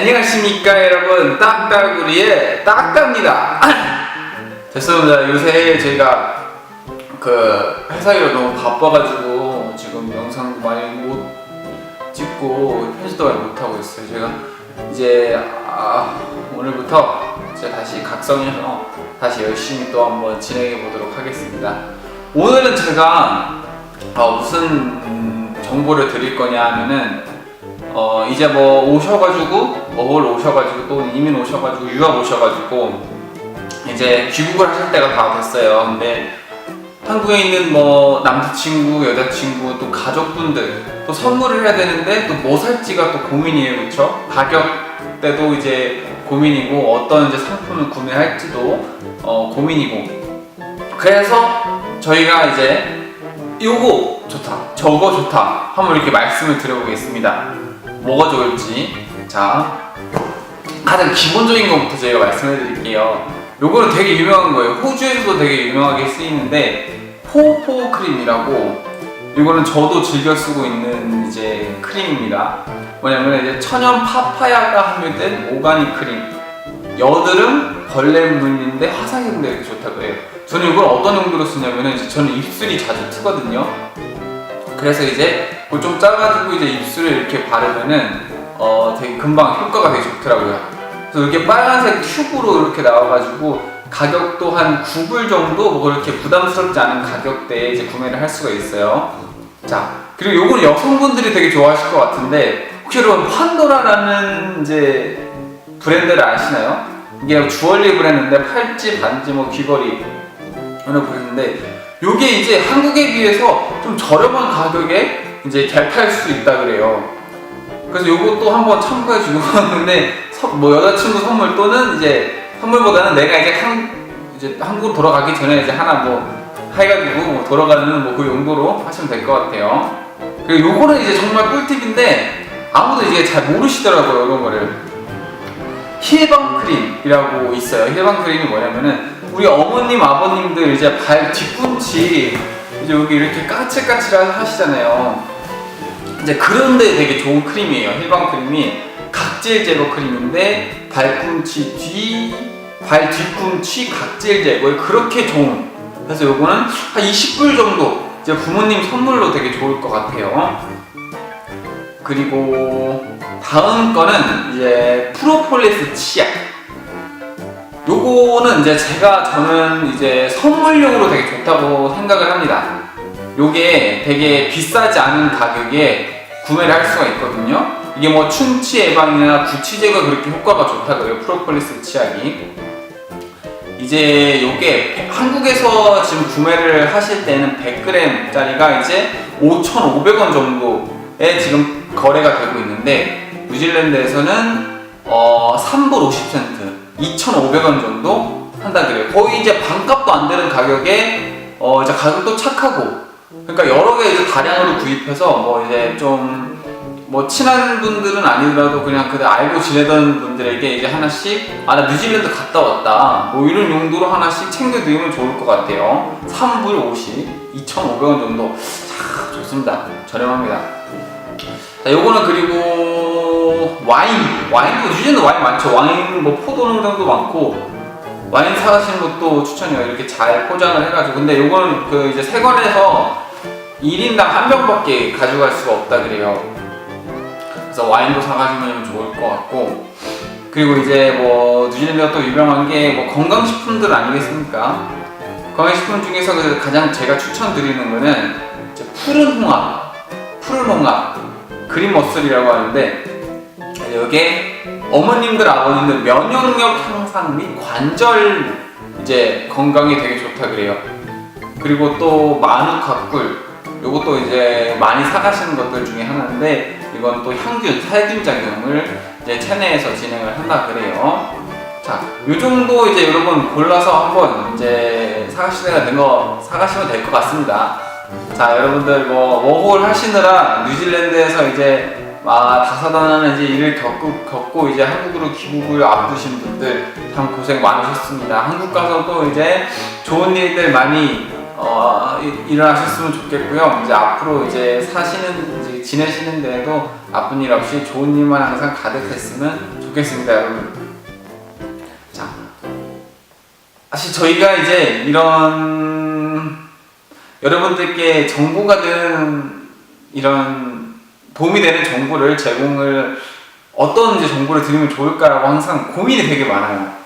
안녕하십니까 여러분. 딱따구리의 딱따입니다. 됐습니다. 요새 저희가 그 회사 일로 너무 바빠가지고 지금 영상도 많이 못 찍고 편집도 많이 못하고 있어요. 제가 이제 아, 오늘부터 이제 다시 각성해서 다시 열심히 또 한번 진행해 보도록 하겠습니다. 오늘은 제가 어, 무슨 음, 정보를 드릴 거냐 하면은 어 이제 뭐 오셔가지고 어월 오셔가지고 또 이민 오셔가지고 유학 오셔가지고 이제 귀국을 하실 때가 다 됐어요. 근데 한국에 있는 뭐 남자친구, 여자친구, 또 가족분들 또 선물을 해야 되는데 또 뭐 살지가 또 고민이에요, 그렇죠? 가격대도 이제 고민이고 어떤 이제 상품을 구매할지도 어, 고민이고 그래서 저희가 이제 요거 좋다, 저거 좋다 한번 이렇게 말씀을 드려보겠습니다. 뭐가 좋을지. 자 가장 기본적인 것부터 저희가 말씀해 드릴게요. 요거는 되게 유명한 거예요. 호주에서도 되게 유명하게 쓰이는데 포포 크림이라고. 이거는 저도 즐겨 쓰고 있는 이제 크림입니다. 뭐냐면 이제 천연 파파야가 함유된 오가닉 크림. 여드름 벌레 물린데 화상 이렇게 좋다고 해요. 저는 이걸 어떤 용도로 쓰냐면은 이제 저는 입술이 자주 트거든요 그래서 이제 그걸 좀 짜가지고 이제 입술에 이렇게 바르면은 어 되게 금방 효과가 되게 좋더라고요. 그래서 이렇게 빨간색 튜브로 이렇게 나와가지고 가격도 한 9불 정도 뭐 그렇게 부담스럽지 않은 가격대에 이제 구매를 할 수가 있어요. 자 그리고 요거는 여성분들이 되게 좋아하실 것 같은데 혹시 여러분 판도라라는 이제 브랜드를 아시나요? 이게 주얼리 브랜드인데 팔찌, 반지, 뭐 귀걸이 어느 브랜드인데 요게 이제 한국에 비해서 좀 저렴한 가격에 이제 잘 팔 수 있다 그래요. 그래서 요것도 한번 참고해 주고 근데 뭐 여자친구 선물 또는 이제 선물보다는 내가 이제 한 이제 한국으로 돌아가기 전에 이제 하나 뭐 해가지고 뭐 돌아가는 뭐 그 용도로 하시면 될 것 같아요. 그리고 요거는 이제 정말 꿀팁인데 아무도 이제 잘 모르시더라고요 이런 거를. 힐방 크림이라고 있어요. 힐방 크림이 뭐냐면은 우리 어머님 아버님들 이제 발 뒤꿈치 이제 여기 이렇게 까칠까칠 하시잖아요. 이제 그런데 되게 좋은 크림이에요. 힐방 크림이 각질 제거 크림인데 발꿈치 뒤, 발 뒤꿈치 각질 제거에 그렇게 좋은. 그래서 요거는 한 20불 정도 이제 부모님 선물로 되게 좋을 것 같아요. 그리고 다음 거는 이제 프로폴리스 치약. 요거는 이제 제가 저는 이제 선물용으로 되게 좋다고 생각을 합니다. 요게 되게 비싸지 않은 가격에 구매를 할 수가 있거든요. 이게 뭐 충치 예방이나 구취 제거 그렇게 효과가 좋다 그래요. 프로폴리스 치약이. 이제 요게 한국에서 지금 구매를 하실 때는 100g짜리가 이제 5,500원 정도에 지금 거래가 되고 있는데 뉴질랜드에서는 어 3불 50센트 2,500원 정도 한다 그래요. 거의 이제 반값도 안 되는 가격에 어 이제 가격도 착하고 그러니까 여러 개 이제 다량으로 구입해서 뭐 이제 좀 뭐 친한 분들은 아니더라도 그냥 그때 알고 지내던 분들에게 이제 하나씩 아 나 뉴질랜드 갔다 왔다. 뭐 이런 용도로 하나씩 챙겨 드리면 좋을 것 같아요. 3불 50 2,500원 정도. 참 좋습니다. 저렴합니다. 자 요거는 그리고 와인 와인도 뉴질랜드 와인 많죠. 와인 뭐 포도 농장도 많고 와인 사가시는 것도 추천해요. 이렇게 잘 포장을 해가지고. 근데 요거는 그 이제 세관에서 1인당 한 병밖에 가져갈 수가 없다 그래요. 그래서 와인도 사가시면 좋을 것 같고. 그리고 이제 뭐 뉴질랜드가 또 유명한 게 뭐 건강식품들 아니겠습니까? 건강식품 중에서 그 가장 제가 추천드리는 거는 푸른 홍합, 푸른 홍합, 그린 머슬이라고 하는데 여기에 어머님들 아버님들 면역력 향상 및 관절 이제 건강에 되게 좋다 그래요. 그리고 또 마누카꿀 요것도 이제 많이 사가시는 것들 중에 하나인데 이건 또 향균, 살균 작용을 이제 체내에서 진행을 한다 그래요. 자, 요 정도 이제 여러분 골라서 한번 이제 사가실 때가 된거 사가시면 될 것 같습니다. 자, 여러분들 뭐 워홀 하시느라 뉴질랜드에서 이제 아, 다사다난한 이제 일을 겪고, 겪고 이제 한국으로 귀국을 앞두신 분들 참 고생 많으셨습니다. 한국 가서 또 이제 좋은 일들 많이 어, 이- 일어나셨으면 좋겠고요. 이제 앞으로 이제 사시는 이제 지내시는 데에도 아픈 일 없이 좋은 일만 항상 가득했으면 좋겠습니다, 여러분. 자, 사실 저희가 이제 이런 여러분들께 정보가 되는 이런 도움이 되는 정보를 제공을 어떤 정보를 드리면 좋을까라고 항상 고민이 되게 많아요.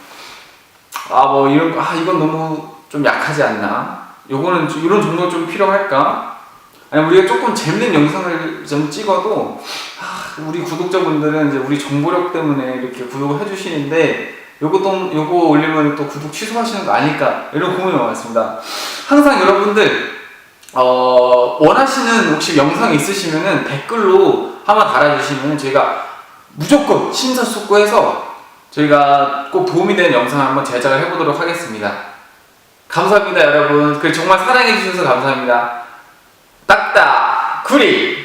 아 뭐 이런 거, 아 이건 너무 좀 약하지 않나? 요거는 좀 이런 정도 좀 필요할까? 아니 우리가 조금 재밌는 영상을 좀 찍어도 아, 우리 구독자분들은 이제 우리 정보력 때문에 이렇게 구독을 해주시는데 요것도 요거 올리면 또 구독 취소하시는 거 아닐까 이런 고민이 많습니다. 항상 여러분들 어, 원하시는 혹시 영상 있으시면은 댓글로 한번 달아주시면 저희가 무조건 심사숙고해서 저희가 꼭 도움이 되는 영상을 한번 제작을 해보도록 하겠습니다. 감사합니다, 여러분. 그리고 정말 사랑해주셔서 감사합니다. 딱딱 구리!